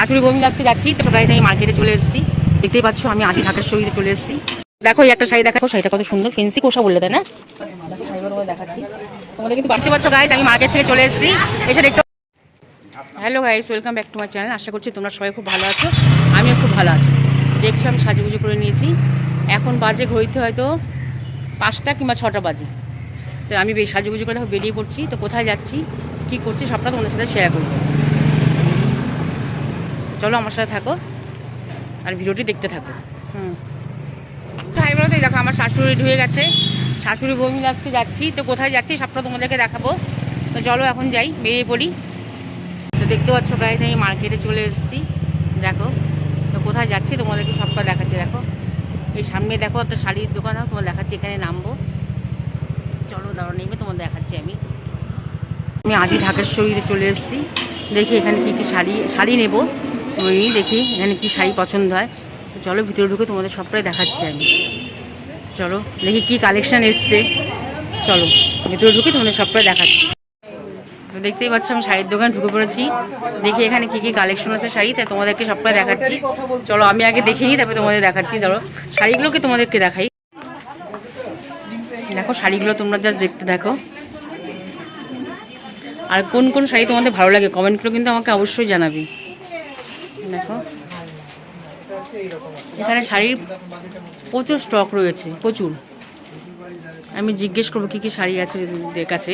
শাশুড়ি বমি লাগতে যাচ্ছি, তো সবাই তাই মার্কেটে চলে এসেছি। দেখতেই পাচ্ছ, আমি আদি ঢাকার শরীরে চলে এসেছি। দেখো একটা শাড়ি দেখো শাড়িটা কত সুন্দর ফেন্সি কোষা বললে তাই না? দেখাচ্ছি। তোমাদের কিন্তু বাড়তে পারছ গাইজ আমি মার্কেট থেকে চলে এসেছি। এসে দেখতে hello guys welcome back to my channel আশা করছি তোমরা সবাই খুব ভালো আছো, আমিও খুব ভালো আছি। দেখছ, আমি সাজুগুজু করে নিয়েছি। এখন বাজে ঘড়িতে হয়তো পাঁচটা কিংবা ছটা বাজে। তো আমি সাজুগুজু করে বেরিয়ে পড়ছি। তো কোথায় যাচ্ছি, কী করছি, সবটা তোমাদের সাথে শেয়ার করব। চলো আমার সাথে থাকো। আর ভিডিওটি দেখতে থাকো। হুম। ভাই বলো তো এই দেখো আমার শাশুড়ি ঢুয়ে গেছে। শাশুড়ি বমি লাগতে যাচ্ছি। তো কোথায় যাচ্ছি সবটা তোমাদেরকে দেখাবো। তো চলো এখন যাই, বেরিয়ে পড়ি। তো দেখতে পাচ্ছ গাইজ আমি মার্কেটে চলে এসেছি। দেখো, তো কোথায় যাচ্ছি তোমাদেরকে সবটা দেখাচ্ছি, দেখো। এই সামনে দেখো একটা শাড়ির দোকান হোক তোমার দেখাচ্ছি, এখানে নামবো। চলো দাঁড়ো নেমে তোমার দেখাচ্ছি আমি। আমি আদি ঢাকেশ্বরীতে চলে এসেছি। দেখি এখানে কী কী শাড়ি শাড়ি নেব। ওই দেখি এখানে কী শাড়ি পছন্দ হয়। তো চলো ভিতরে ঢুকে তোমাদের সবটাই দেখাচ্ছি আমি। চলো, দেখি কী কালেকশান এসছে। চলো, ভিতরে ঢুকে তোমাদের সবটাই দেখাচ্ছি। তো দেখতেই পাচ্ছ আমি শাড়ির দোকান ঢুকে পড়েছি। দেখি এখানে কি কি কালেকশন আছে শাড়ি, তাই তোমাদেরকে সবটাই দেখাচ্ছি। চলো, আমি আগে দেখে নিই, তারপরে তোমাদের দেখাচ্ছি। ধরো, শাড়িগুলোকে তোমাদেরকে দেখাই। দেখো, শাড়িগুলো তোমরা জাস্ট দেখতে দেখো। আর কোন কোন শাড়ি তোমাদের ভালো লাগে কমেন্টগুলো কিন্তু আমাকে অবশ্যই জানাবি। দেখো। এখানে শাড়ির প্রচুর স্টক রয়েছে, প্রচুর। আমি জিজ্ঞেস করব কী কী শাড়ি আছে কাছে।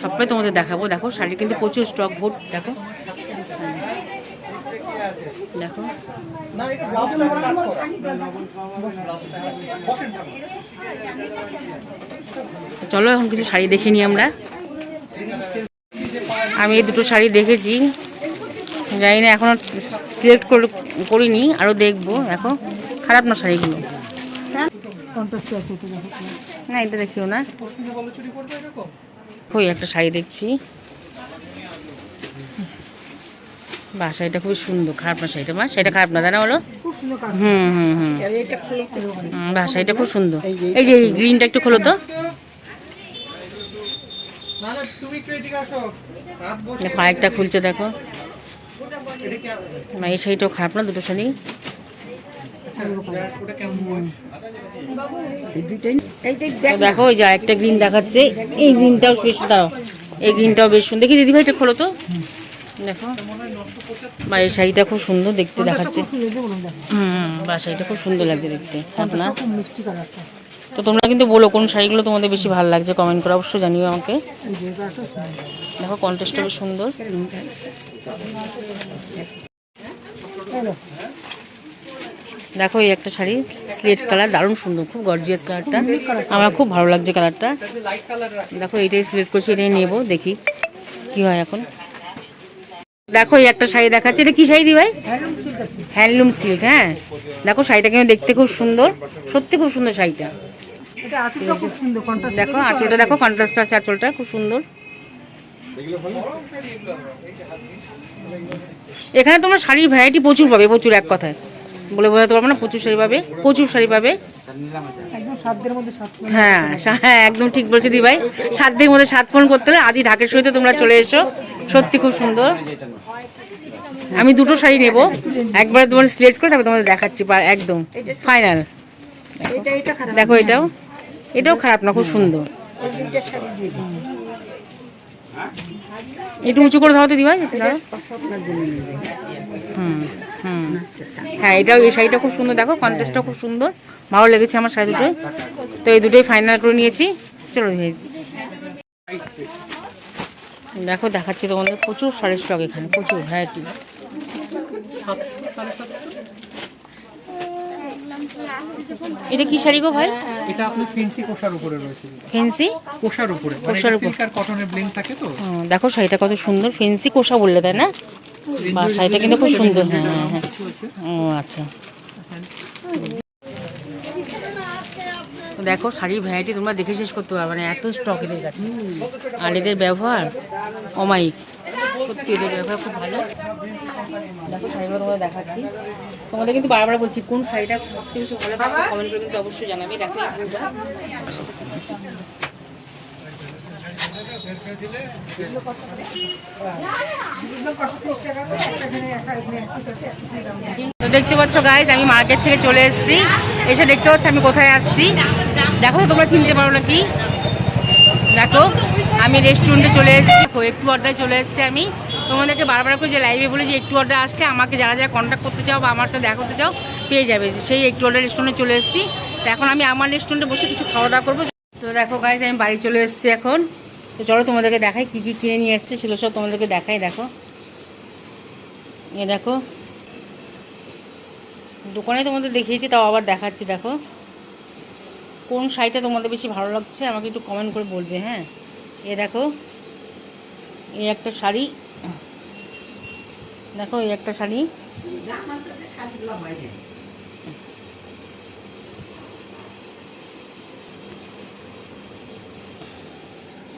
সবটাই তোমাদের দেখাবো। দেখো, শাড়ির কিন্তু প্রচুর স্টক ভোট, দেখো। দেখো। চলো এখন কিছু শাড়ি দেখে নিই আমরা। আমি এই দুটো শাড়ি দেখেছি। জানি না এখনও সিলেক্ট করিনি আরও দেখব দেখো। খারাপ না শাড়িগুলো না এটা দেখিও না। ওই একটা শাড়ি দেখছি। বা শাড়িটা খুবই সুন্দর খারাপ না শাড়িটা মা? শাড়িটা খারাপ না তাই না বলো? হুম হুম হুম। শাড়িটা খুব সুন্দর। এই যে এই গ্রিনটা একটু খোলো তো। খুলছে দেখো। না এই শাড়িটাও খারাপ না দুটো শাড়ি দেখো। ওই যে একটা গ্রিন দেখাচ্ছে। এই গ্রিনটাও বেশ দাও এই গ্রিনটাও বেশ সুন্দর। দেখি দিদি ভাইটা খোলো তো। দেখো। বা এই শাড়িটা খুব সুন্দর দেখতে দেখাচ্ছে। হুম বা শাড়িটা খুব সুন্দর লাগছে দেখতে। আপনার? তো তোমরা কিন্তু বলো কোন শাড়িগুলো তোমাদের বেশি ভালো লাগছে কমেন্ট করে অবশ্যই জানিও আমাকে। দেখো কন্টেস্টটা বেশ সুন্দর। দেখো এই একটা শাড়ি স্লেট কালার দারুণ সুন্দর, খুব গর্জিয়াস কালারটা আমার খুব ভালো লাগছে কালারটা দেখো এইটাই সিলেক্ট করছি, এটাই নেব, দেখি কি হয় এখন। দেখো এই একটা শাড়ি দেখাচ্ছে, এটা কি শাড়ি দি ভাই? হ্যান্ডলুম সিল্ক হ্যাঁ। দেখো শাড়িটা কিন্তু দেখতে খুব সুন্দর, সত্যি খুব সুন্দর শাড়িটা। দেখো আঁচলটা দেখো কন্ট্রাস্ট আছে আঁচলটা খুব সুন্দর। এখানে তোমরা শাড়ির ভ্যারাইটি প্রচুর পাবে প্রচুর এক কথায়। বলে বোঝাতে পারব না প্রচুর শাড়ি পাবে প্রচুর শাড়ি পাবে। হ্যাঁ হ্যাঁ একদম ঠিক বলছে দি ভাই সাধ্যের মধ্যে সাত ফোন করতে হলে আদি ঢাকের সহিত তোমরা চলে এসো। সত্যি খুব সুন্দর। আমি দুটো শাড়ি নেব। একবার তোমার সিলেক্ট করে তারপরে তোমাদের দেখাচ্ছি একদম ফাইনাল দেখো এটাও। এটাও খারাপ না, খুব সুন্দর। একটু উঁচু করে দাও তো হুম হুম। হ্যাঁ এটাও, এই শাড়িটা খুব সুন্দর, দেখো কন্টেস্টটা খুব সুন্দর। ভালো লেগেছে আমার শাড়ি দুটোই। তো এই দুটোই ফাইনাল করে নিয়েছি। চলো দেখো। দেখাচ্ছি তোমাদের, প্রচুর শাড়ির স্টক এখানে, প্রচুর ভ্যারাইটি এটা কি শাড়ি গো ভাই? এটা আপনার ফেন্সি কোষার উপরে রয়েছে। ফেন্সি? কোষার উপরে। মানে কোষার উপর। সিল্ক আর কটনের ব্লেন্ড থাকে তো। দেখো শাড়িটা কত সুন্দর। ফেন্সি কোষা বললে তাই না? বা শাড়িটা কিন্তু খুব সুন্দর। হ্যাঁ হ্যাঁ হ্যাঁ। ও আচ্ছা। দেখো শাড়ির ভ্যারাইটি তোমরা দেখে শেষ করতে পারবে না। এত স্টক এদের কাছে। আর এদের ব্যবহার অমায়িক সত্যি এদের ব্যবহার খুব ভালো। দেখো শাড়িগুলো তোমাদের দেখাচ্ছি। তোমাদের কিন্তু বারবার বলছি কোন শাড়িটা সবচেয়ে বেশি ভালো থাকে কমেন্ট করে কিন্তু অবশ্যই জানাবে দেখো। তো দেখতে পাচ্ছ গাইজ আমি মার্কেট থেকে চলে এসেছি। এসে দেখতে পাচ্ছ আমি কোথায় আসছি। দেখো তোমরা চিনতে পারো নাকি? দেখো। আমি রেস্টুরেন্টে চলে এসেছি একটু অর্ডারে চলে এসেছি আমি। তোমাদেরকে বারবার করে যে লাইভে বলে যে একটু অর্ডার আসতে আমাকে যারা যারা কন্ট্যাক্ট করতে চাও বা আমার সাথে দেখা করতে চাও, পেয়ে যাবে। সেই একটু অর্ডার রেস্টুরেন্টে চলে এসেছি। তো এখন আমি আমার রেস্টুরেন্টে বসে কিছু খাওয়া দাওয়া করব। তো দেখো গাইজ আমি বাড়ি চলে এসেছি এখন। তো চলো তোমাদেরকে দেখাই কী কী কিনে নিয়ে এসেছি, সেগুলো সব তোমাদেরকে দেখাই, দেখো। এ দেখো। দোকানে তোমাদের দেখিয়েছি, তাও আবার দেখাচ্ছি, দেখো। কোন শাড়িটা তোমাদের বেশি ভালো লাগছে আমাকে একটু কমেন্ট করে বলবে হ্যাঁ? এ দেখো এই একটা শাড়ি। দেখো এই একটা শাড়ি।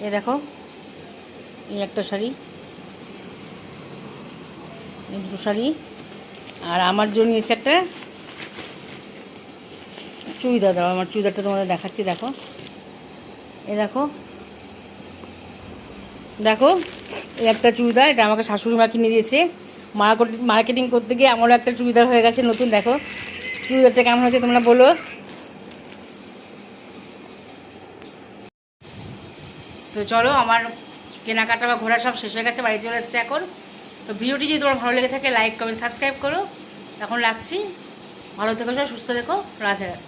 এ দেখো এই একটা শাড়ি। এই দুটো শাড়ি। আর আমার জন্য এসে একটা চুড়িদার দাও, আমার চুড়িদারটা তোমাদের দেখাচ্ছি, দেখো। এ দেখো দেখো একটা চুড়িদার এটা আমাকে শাশুড়ি মা কিনে দিয়েছে। মার্কেটিং করতে গিয়ে আমারও একটা চুড়িদার হয়ে গেছে নতুন দেখো। চুড়িদারটা কেমন হয়েছে তোমরা বলো। তো চলো আমার কেনাকাটা বা ঘোরা সব শেষ হয়ে গেছে বাড়ি চলে এসেছে এখন। তো ভিডিওটি যদি তোমার ভালো লেগে থাকে লাইক কমেন্ট সাবস্ক্রাইব করো। এখন রাখছি। ভালো থেকো সবাই, সুস্থ থেকো রাধে রাধে।